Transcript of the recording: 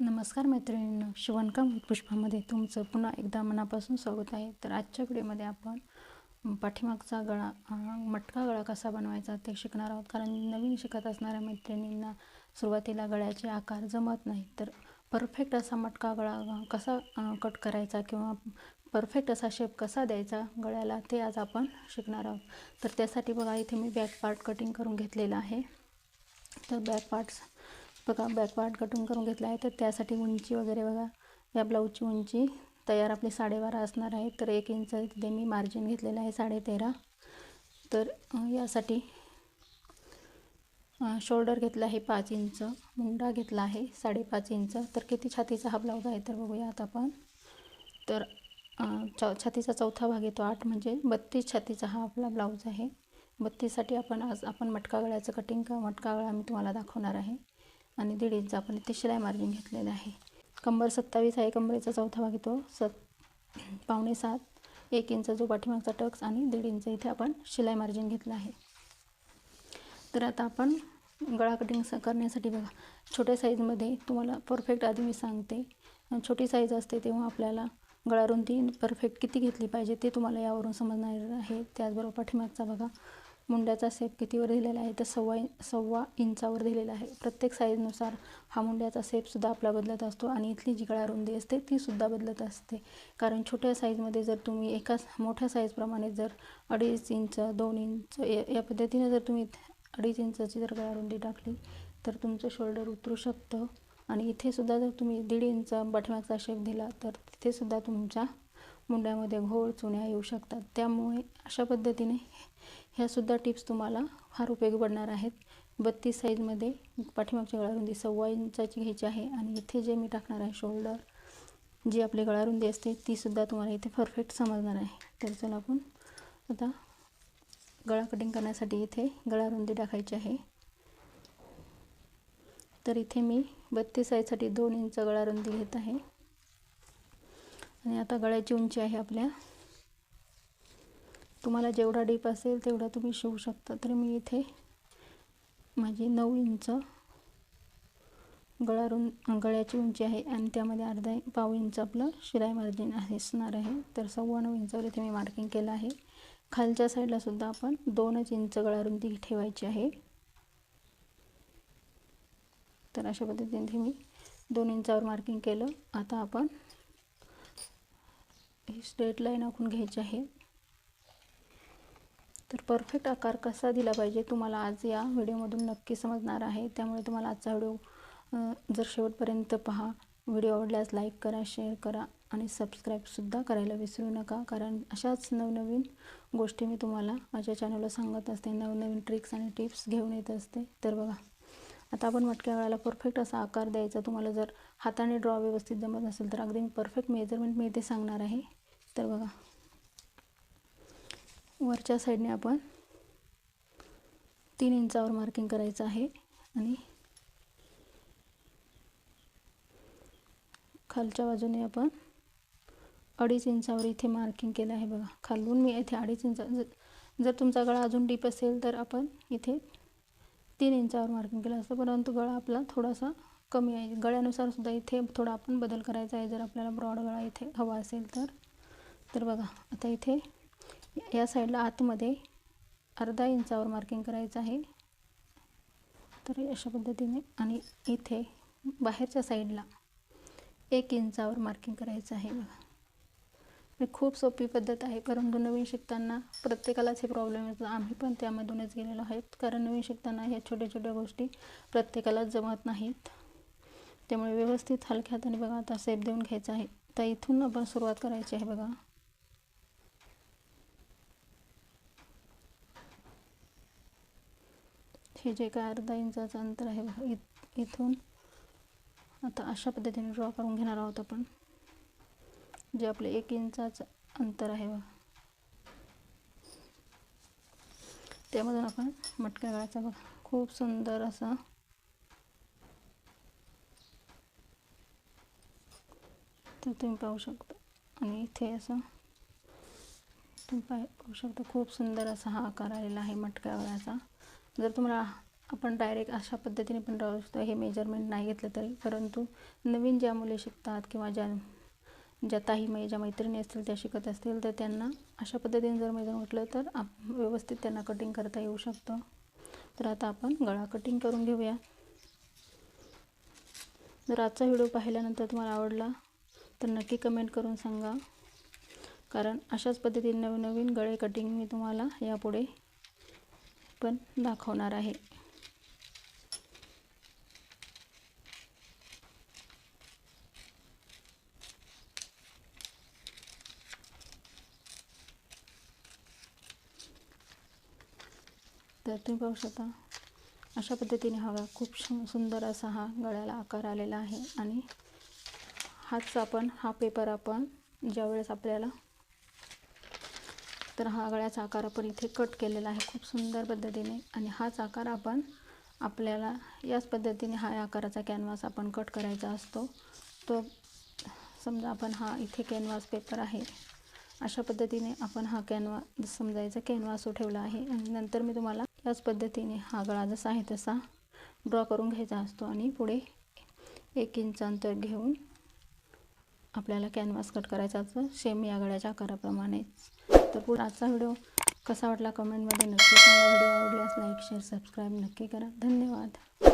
नमस्कार मैत्रिणींनो शिवणकाम पुष्पामध्ये तुमचं पुन्हा एकदा मनापासून स्वागत आहे. तर आजच्या व्हिडिओमध्ये आपण पाठीमागचा गळा मटका गळा कसा बनवायचा ते शिकणार आहोत. कारण नवीन शिकत असणाऱ्या मैत्रिणींना सुरुवातीला गळ्याचे आकार जमत नाही. तर परफेक्ट असा मटका गळा कसा कट करायचा किंवा परफेक्ट असा शेप कसा द्यायचा गळ्याला ते आज आपण शिकणार आहोत. तर त्यासाठी बघा इथे मी बॅक पार्ट कटिंग करून घेतलेला आहे. तर बॅक पार्ट्स बघा बॅकवार्ड कटिंग करून घेतला आहे. तर त्यासाठी उंची वगैरे बघा. या ब्लाऊजची उंची तयार आपली साडेबारा असणार आहे. तर एक इंच तिथे मी मार्जिन घेतलेलं आहे साडे तेरा तर यासाठी शोल्डर घेतला आहे पाच इंच मुंडा घेतला आहे साडेपाच इंच तर किती छातीचा हा ब्लाऊज आहे तर बघूया आता आपण. तर चौ छातीचा चौथा भाग येतो आठ. म्हणजे बत्तीस छातीचा हा आपला ब्लाऊज आहे. बत्तीससाठी आपण आज आपण मटका गळ्याचं कटिंग का मटका गळा मी तुम्हाला दाखवणार आहे. आणि दीड इंच आपण इथे शिलाई मार्जिन घेतलेलं आहे. कंबर सत्तावीस आहे कंबरेचा चौथा भाग येतो. सत पावणे सात एक इंच जो पाठीमागचा टक्स आणि दीड इंच इथे आपण शिलाई मार्जिन घेतलं आहे. तर आता आपण गळा कटिंग स करण्यासाठी बघा. छोट्या साईजमध्ये तुम्हाला परफेक्ट आधी मी सांगते. छोटी साईज असते तेव्हा आपल्याला गळा रुंदी परफेक्ट किती घेतली पाहिजे ते तुम्हाला यावरून समजणार आहे. त्याचबरोबर पाठीमागचा बघा. मुंड्याचा सेप कितीवर दिलेला आहे तर सव्वा सव्वा इंचावर दिलेला आहे. प्रत्येक साईजनुसार हा मुंड्याचा सेपसुद्धा आपला बदलत असतो आणि इथली जी गळा रुंदी असते तीसुद्धा बदलत असते. कारण छोट्या साईजमध्ये जर तुम्ही एकाच मोठ्या साईजप्रमाणे जर अडीच इंच दोन इंच या पद्धतीने जर तुम्ही अडीच इंचाची जर गळा रुंदी टाकली तर तुमचं शोल्डर उतरू शकतं. आणि इथेसुद्धा जर तुम्ही दीड इंच बठम्याचा शेप दिला तर तिथेसुद्धा तुमच्या मुंड्यामध्ये घोळ चुण्या येऊ शकतात. त्यामुळे अशा पद्धतीने ह्यासुद्धा टिप्स तुम्हाला फार उपयोगी पडणार आहेत. बत्तीस साईजमध्ये पाठीमागच्या गळारुंदी सव्वा इंचाची घ्यायची आहे आणि इथे जे मी टाकणार आहे शोल्डर जी आपली गळारुंदी असते तीसुद्धा तुम्हाला इथे परफेक्ट समजणार आहे. तर चला आपण आता गळा कटिंग करण्यासाठी इथे गळारुंदी टाकायची आहे. तर इथे मी बत्तीस साईजसाठी दोन इंच गळारुंदी घेत आहे. आणि आता गळ्याची उंची आहे आपल्या तुम्हाला जेवढा डीप असेल तेवढा तुम्ही शिवू शकता. तर मी इथे माझी नऊ इंच गळारून गळ्याची उंची आहे आणि त्यामध्ये अर्धा पाव इंच आपलं शिलाई मार्जिन असणार आहे. तर सव्वा नऊ इंचावर इथे मी मार्किंग केलं आहे. खालच्या साईडला सुद्धा आपण दोनच इंच गळारुंदी ठेवायची आहे. तर अशा पद्धतीने मी दोन इंचावर मार्किंग केलं. आता आपण ही स्ट्रेट लाईन आखून घ्यायची आहे. तर परफेक्ट आकार कसा दिला पाहिजे तुम्हाला आज या व्हिडिओमधून नक्की समजणार आहे. त्यामुळे तुम्हाला आजचा व्हिडिओ जर शेवटपर्यंत पहा व्हिडिओ आवडल्यास लाईक करा शेअर करा आणि सबस्क्राईबसुद्धा करायला विसरू नका. कारण अशाच नवनवीन गोष्टी मी तुम्हाला माझ्या चॅनलला सांगत असते. नवनवीन ट्रिक्स आणि टिप्स घेऊन येत असते. तर बघा आता आपण मटक्या गळाला परफेक्ट असा आकार द्यायचा. तुम्हाला जर हाताने ड्रॉ व्यवस्थित जमत असेल तर अगदी परफेक्ट मेजरमेंट मी इथे सांगणार आहे. तर बघा वरच्या साईडने आपण तीन इंचावर मार्किंग करायचं आहे आणि खालच्या बाजूने आपण अडीच इंचावर इथे मार्किंग केलं आहे बघा. खालून मी इथे अडीच इंचा जर तुमचा गळा अजून डीप असेल तर आपण इथे तीन इंचावर मार्किंग केलं असतं. परंतु गळा आपला थोडासा कमी आहे. गळ्यानुसार सुद्धा इथे थोडा आपण बदल करायचा आहे. जर आपल्याला ब्रॉड गळा इथे हवा असेल तर तर बघा. आता इथे या साईडला आतमध्ये अर्धा इंचावर मार्किंग करायचं आहे. तर अशा पद्धतीने आणि इथे बाहेरच्या साईडला एक इंचावर मार्किंग करायचं आहे बघा. खूप सोपी पद्धत आहे. परंतु नवीन शिकताना प्रत्येकालाच हे प्रॉब्लेम येतो. आम्ही पण त्यामधूनच गेलेलो आहेत. कारण नवीन शिकताना ह्या छोट्या छोट्या गोष्टी प्रत्येकालाच जमत नाहीत. त्यामुळे व्यवस्थित हलक्या हाताने बघा आता सेप देऊन घ्यायचं आहे. तर इथून आपण सुरुवात करायची आहे बघा. हे जे काय अर्धा इंचाचं अंतर आहे बघा इत इथून. आता अशा पद्धतीने ड्रॉ करून घेणार आहोत आपण. जे आपले एक इंचाचं अंतर आहे बघा. त्यामधून आपण मटक्या गाळायचा बघा. खूप सुंदर असा. तर तुम्ही पाहू शकता. आणि इथे असं तुम्ही पाहू शकता खूप सुंदर असा हा आकार आलेला आहे मटक्या गळ्याचा जर तुम्हाला आपण डायरेक्ट अशा पद्धतीने पण राहू शकतो हे मेजरमेंट नाही घेतलं तरी. परंतु नवीन ज्या मुले शिकतात किंवा ज्या ज्या ताई मै ज्या मैत्रिणी असतील त्या शिकत असतील तर त्यांना अशा पद्धतीने जर मेजर म्हटलं तर आप व्यवस्थित त्यांना कटिंग करता येऊ शकतं. तर आता आपण गळा कटिंग करून घेऊया. जर आजचा व्हिडिओ पाहिल्यानंतर तुम्हाला आवडला तर नक्की कमेंट करून सांगा. कारण अशाच पद्धतीने नवीन नवीन गळे कटिंग मी तुम्हाला यापुढे पण दाखवणार आहे. तर तुम्ही पाहू शकता अशा पद्धतीने हवा खूप सुंदर असा हा गळ्याला आकार आलेला आहे. आणि हाच आपण हा पेपर आपण ज्यावेळेस आपल्याला तर हा गळ्याचा आकार आपण इथे कट केलेला आहे खूप सुंदर पद्धतीने. आणि हाच आकार आपण आपल्याला याच पद्धतीने हा आकाराचा कॅनव्हास आपण कट करायचा असतो. तो समजा आपण हा इथे कॅनव्हास पेपर आहे. अशा पद्धतीने आपण हा कॅनवा समजायचा कॅनव्हास ठेवला आहे. आणि नंतर मी तुम्हाला याच पद्धतीने हा गळा जसा आहे तसा ड्रॉ करून घ्यायचा असतो. आणि पुढे एक इंच अंतर घेऊन आपल्याला कॅनव्हास कट करायचा असतो. सेम या गळ्याच्या आकाराप्रमाणेच. तर पुढे आजचा व्हिडिओ कसा वाटला कमेंटमध्ये नक्की सांगा. व्हिडिओ आवडल्यास लाईक शेअर सबस्क्राईब नक्की करा. धन्यवाद.